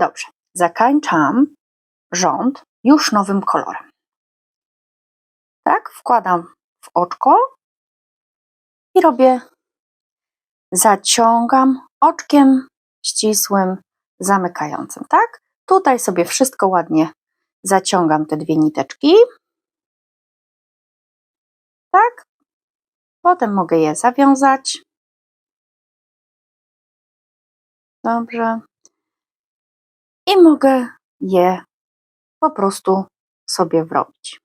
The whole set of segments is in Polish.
Dobrze, zakańczam rząd już nowym kolorem. Tak, wkładam w oczko i robię, zaciągam oczkiem ścisłym, zamykającym, tak? Tutaj sobie wszystko ładnie zaciągam te dwie niteczki. Tak? Potem mogę je zawiązać. Dobrze. I mogę je po prostu sobie wrobić.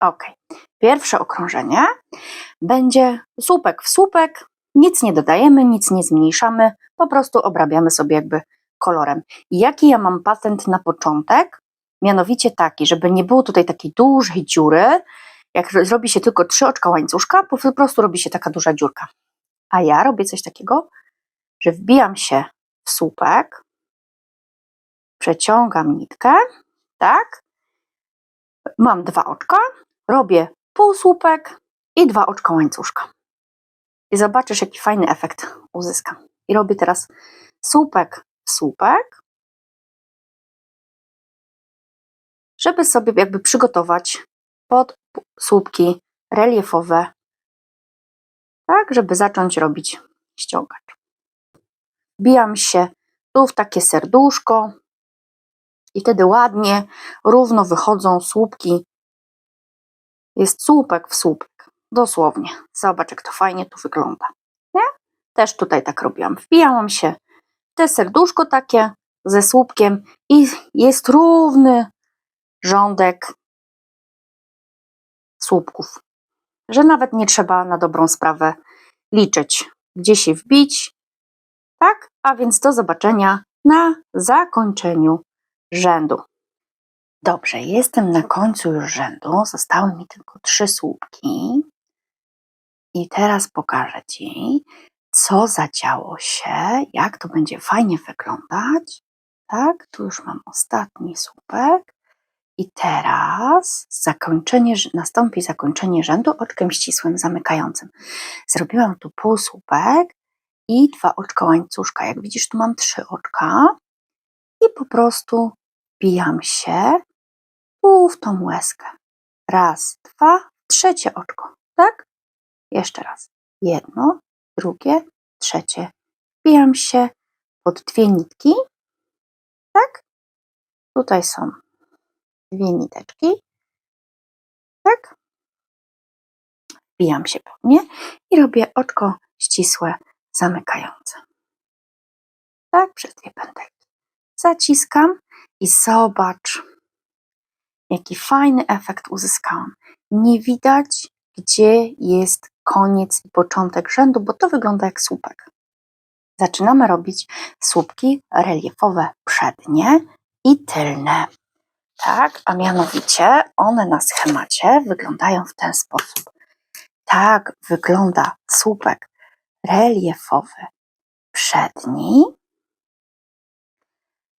Ok. Pierwsze okrążenie będzie słupek w słupek. Nic nie dodajemy, nic nie zmniejszamy, po prostu obrabiamy sobie jakby kolorem. Jaki ja mam patent na początek? Mianowicie taki, żeby nie było tutaj takiej dużej dziury, jak zrobi się tylko trzy oczka łańcuszka, po prostu robi się taka duża dziurka. A ja robię coś takiego, że wbijam się słupek, przeciągam nitkę, tak? Mam dwa oczka, robię półsłupek i dwa oczka łańcuszka. I zobaczysz, jaki fajny efekt uzyskam. I robię teraz słupek słupek, żeby sobie jakby przygotować pod słupki reliefowe, tak, żeby zacząć robić ściągacz. Wbijam się tu w takie serduszko i wtedy ładnie, równo wychodzą słupki. Jest słupek w słupek, dosłownie. Zobacz, jak to fajnie tu wygląda. Nie? Też tutaj tak robiłam. Wbijałam się w te serduszko takie ze słupkiem i jest równy rządek słupków, że nawet nie trzeba na dobrą sprawę liczyć, gdzie się wbić. Tak, a więc do zobaczenia na zakończeniu rzędu. Dobrze, jestem na końcu już rzędu, zostały mi tylko trzy słupki. I teraz pokażę Ci, co zadziało się, jak to będzie fajnie wyglądać. Tak, tu już mam ostatni słupek. I teraz zakończenie, nastąpi zakończenie rzędu oczkiem ścisłym zamykającym. Zrobiłam tu półsłupek i dwa oczka łańcuszka. Jak widzisz, tu mam trzy oczka i po prostu wbijam się tu w tą łezkę. Raz, dwa, trzecie oczko, tak? Jeszcze raz. Jedno, drugie, trzecie. Wbijam się pod dwie nitki, tak? Tutaj są dwie niteczki, tak? Wbijam się po mnie i robię oczko ścisłe, zamykające. Tak, przez dwie pętelki. Zaciskam i zobacz, jaki fajny efekt uzyskałam. Nie widać, gdzie jest koniec i początek rzędu, bo to wygląda jak słupek. Zaczynamy robić słupki reliefowe przednie i tylne. Tak, a mianowicie one na schemacie wyglądają w ten sposób. Tak wygląda słupek reliefowy przedni.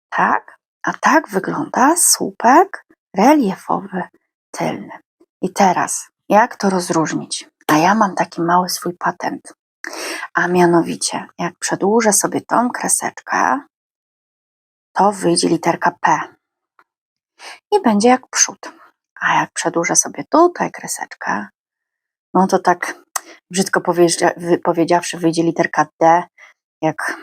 Tak, a tak wygląda słupek reliefowy tylny. I teraz, jak to rozróżnić? A ja mam taki mały swój patent. A mianowicie, jak przedłużę sobie tą kreseczkę, to wyjdzie literka P i będzie jak przód. A jak przedłużę sobie tutaj kreseczkę, no to tak brzydko powiedziawszy wyjdzie literka D, jak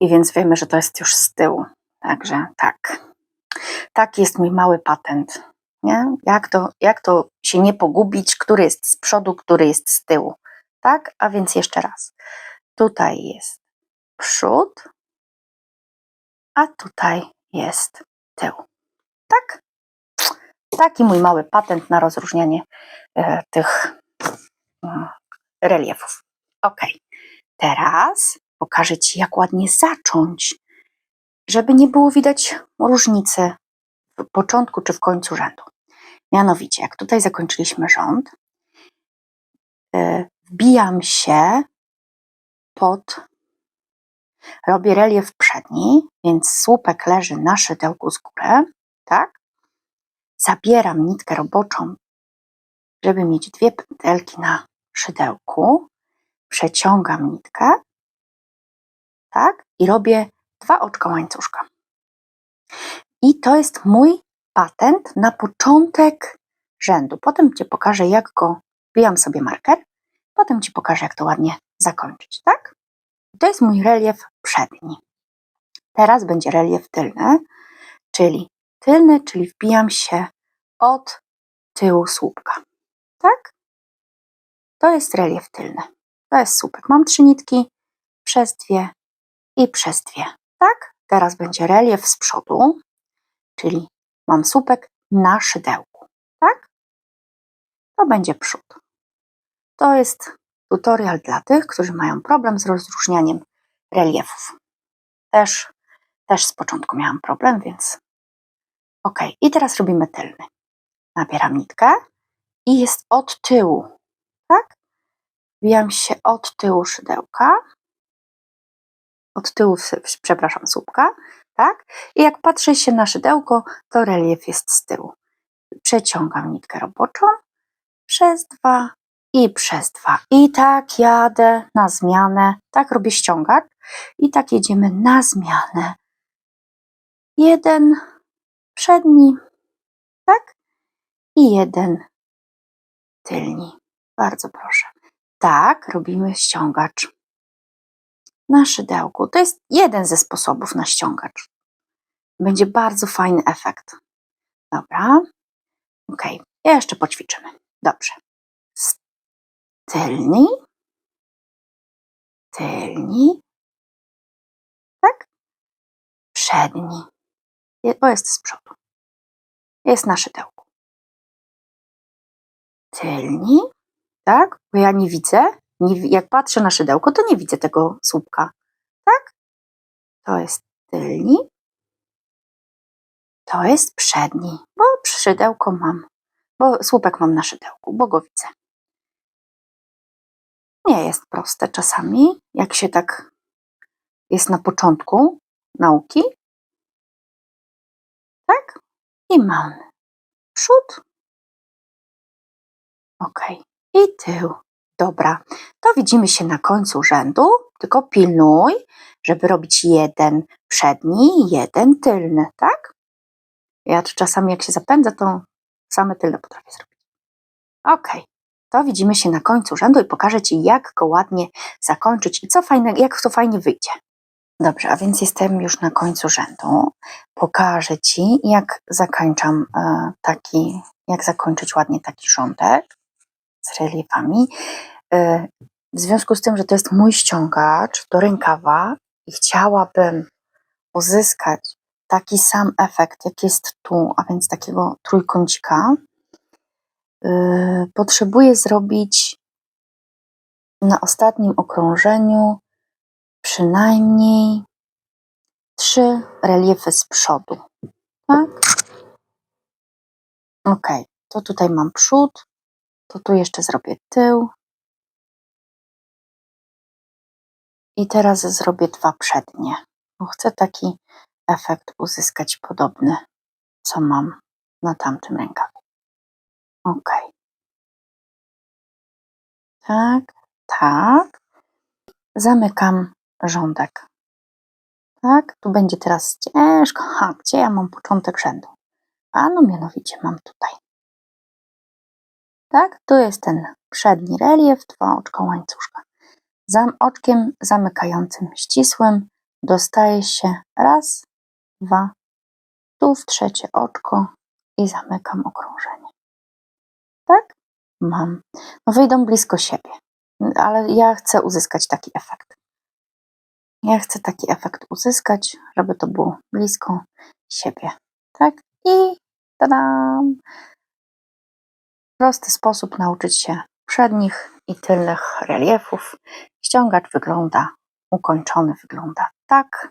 i więc wiemy, że to jest już z tyłu. Także tak. Tak jest mój mały patent. Nie? Jak, to, jak to się nie pogubić, który jest z przodu, który jest z tyłu. Tak? A więc jeszcze raz. Tutaj jest przód, a tutaj jest tył. Tak? Taki mój mały patent na rozróżnianie e, tych reliefów. Ok. Teraz pokażę Ci, jak ładnie zacząć, żeby nie było widać różnicy w początku czy w końcu rzędu. Mianowicie, jak tutaj zakończyliśmy rząd, e, wbijam się pod Robię relief przedni, więc słupek leży na szydełku z góry, tak? Zabieram nitkę roboczą, żeby mieć dwie pętelki na szydełku. Przeciągam nitkę tak? I robię dwa oczka łańcuszka. I to jest mój patent na początek rzędu. Potem Ci pokażę, jak go, wbijam sobie marker, potem Ci pokażę, jak to ładnie zakończyć, tak? To jest mój relief przedni. Teraz będzie relief tylny, czyli tylny, czyli wbijam się od tyłu słupka, tak? To jest relief tylny. To jest słupek. Mam trzy nitki, przez dwie i przez dwie, tak? Teraz będzie relief z przodu, czyli mam słupek na szydełku, tak? To będzie przód. To jest tutorial dla tych, którzy mają problem z rozróżnianiem reliefów. Też, też z początku miałam problem, więc ok. I teraz robimy tylny. Nabieram nitkę i jest od tyłu, tak? Wbijam się od tyłu szydełka, od tyłu, przepraszam, słupka, tak? I jak patrzę się na szydełko, to relief jest z tyłu. Przeciągam nitkę roboczą przez dwa i przez dwa. I tak jadę na zmianę, tak robię ściągacz i tak jedziemy na zmianę. Jeden przedni, tak? I jeden tylni. Bardzo proszę. Tak, robimy ściągacz na szydełku. To jest jeden ze sposobów na ściągacz. Będzie bardzo fajny efekt. Dobra. Ok, jeszcze poćwiczymy. Dobrze. Tylni. Tylni. Tak? Przedni. Bo jest z przodu. Jest na szydełku. Tylni. Tak? Bo ja nie widzę. Nie, jak patrzę na szydełko, to nie widzę tego słupka. Tak? To jest tylni. To jest przedni, bo szydełko mam, bo słupek mam na szydełku, bo go widzę. Nie jest proste czasami, jak się tak jest na początku nauki. Tak? I mamy przód. Ok. I tył. Dobra, to widzimy się na końcu rzędu, tylko pilnuj, żeby robić jeden przedni jeden tylny, tak? Ja czasami jak się zapędzę, to same tylne potrafię zrobić. Ok, to widzimy się na końcu rzędu i pokażę Ci, jak go ładnie zakończyć i co fajne, jak to fajnie wyjdzie. Dobrze, a więc jestem już na końcu rzędu. Pokażę Ci, jak zakończam e, taki, jak zakończyć ładnie taki rządek z reliefami. E, w związku z tym, że to jest mój ściągacz do rękawa i chciałabym uzyskać taki sam efekt, jak jest tu, a więc takiego trójkącika, yy, potrzebuję zrobić na ostatnim okrążeniu przynajmniej trzy reliefy z przodu. Tak? Ok, to tutaj mam przód, to tu jeszcze zrobię tył. I teraz zrobię dwa przednie, bo chcę taki efekt uzyskać podobny, co mam na tamtym rękawie. Ok. Tak, tak. Zamykam rządek. Tak, tu będzie teraz ciężko. Ha, gdzie ja mam początek rzędu? A no mianowicie mam tutaj. Tak, tu jest ten przedni relief, dwa oczka łańcuszka. Za oczkiem zamykającym ścisłym dostaje się raz, dwa, tu w trzecie oczko i zamykam okrążenie. Tak? Mam. No wyjdą blisko siebie, ale ja chcę uzyskać taki efekt. Ja chcę taki efekt uzyskać, żeby to było blisko siebie. Tak? I tadam! Prosty sposób nauczyć się przednich i tylnych reliefów. Ściągacz wygląda, ukończony wygląda tak.